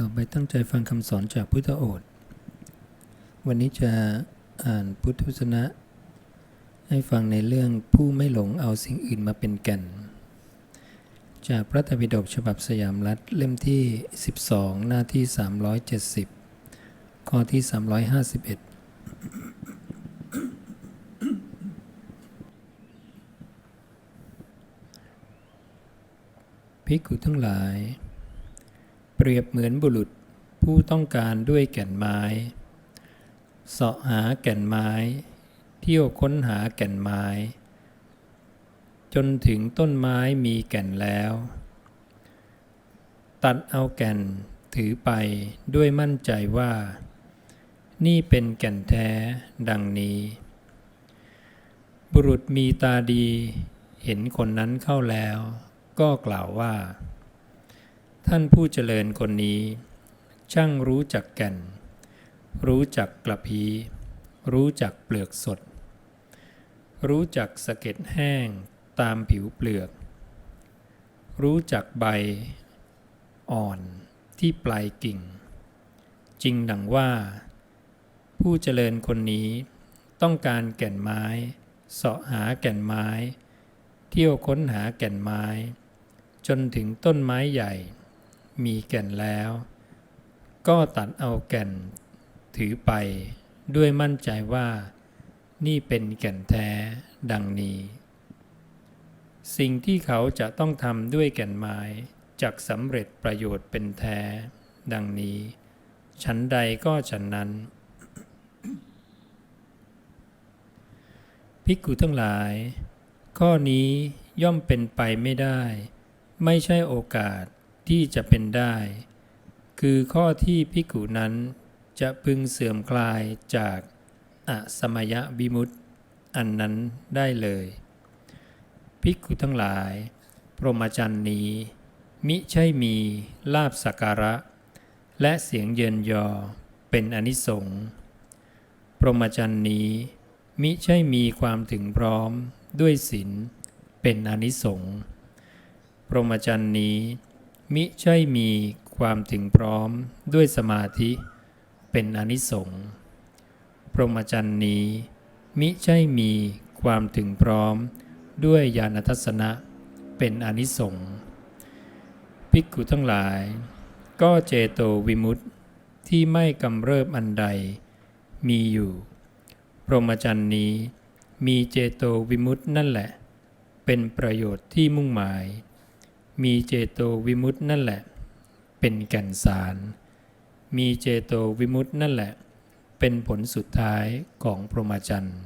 ต่อไปตั้งใจฟังคำสอนจากพุทธโอษฐ์ วันนี้จะอ่านพุทธวจนะ ให้ฟังในเรื่องผู้ไม่หลงเอาสิ่งอื่นมาเป็นแก่น จากพระธรรมปิฎกฉบับสยามรัฐเล่มที่ 12 หน้าที่ 370 ข้อที่ 351 ภิกขุทั้งหลาย เปรียบเหมือนบุรุษผู้ต้องการด้วยแก่นไม้เสาะหาแก่นไม้ เที่ยวค้นหาแก่นไม้ จนถึงต้นไม้มีแก่นแล้ว ตัดเอาแก่นถือไปด้วยมั่นใจว่า นี่เป็นแก่นแท้ดังนี้ บุรุษมีตาดีเห็นคนนั้นเข้าแล้ว ก็กล่าวว่า ท่านผู้เจริญคนนี้ ช่างรู้จักแก่น รู้จักกระพี รู้จักเปลือกสด รู้จักสะเก็ดแห้งตามผิวเปลือก รู้จักใบ อ่อนที่ปลายกิ่ง จริงดังว่า ผู้เจริญคนนี้ต้องการแก่นไม้เสาะหาแก่นไม้ เที่ยวค้นหาแก่นไม้ จนถึงต้นไม้ใหญ่ มีแก่นแล้ว ก็ตัดเอาแก่นถือไปด้วยมั่นใจว่า นี่เป็นแก่นแท้ดังนี้ สิ่งที่เขาจะต้องทำด้วยแก่นไม้จักสำเร็จประโยชน์เป็นแท้ ดังนี้ ฉันใดก็ฉันนั้น ภิกขุทั้งหลาย ข้อนี้ย่อมเป็นไปไม่ได้ ไม่ใช่โอกาส ที่จะเป็นได้ คือข้อที่ภิกุนั้นจะพึงเสื่อมคลายจากอสมยวิมุตอันนั้นได้เลยภิกขุทั้งหลาย พรหมจรรย์นี้ มิใช่มีลาบสักการะ และเสียงเยินยอเป็นอนิสงส์พรหมจรรย์นี้ มิใช่มีความถึงพร้อมด้วยศีลเป็นอนิสงส์พรหมจรรย์นี้ มิใช่มีความถึงพร้อมด้วยสมาธิเป็นอนิสงส์พรหมจรรย์นี้ มิใช่มีความถึงพร้อมด้วยญาณทัศนะเป็นอนิสงส์ภิกขุทั้งหลาย ก็เจโตวิมุตติที่ไม่กำเริบอันใด มีอยู่ พรหมจรรย์นี้ มีเจโตวิมุตตินั่นแหละ เป็นประโยชน์ที่มุ่งหมาย มีเจโตวิมุตตินั่นแหละ เป็นแก่นสาร มีเจโตวิมุตตินั่นแหละ เป็นผลสุดท้ายของพรหมจรรย์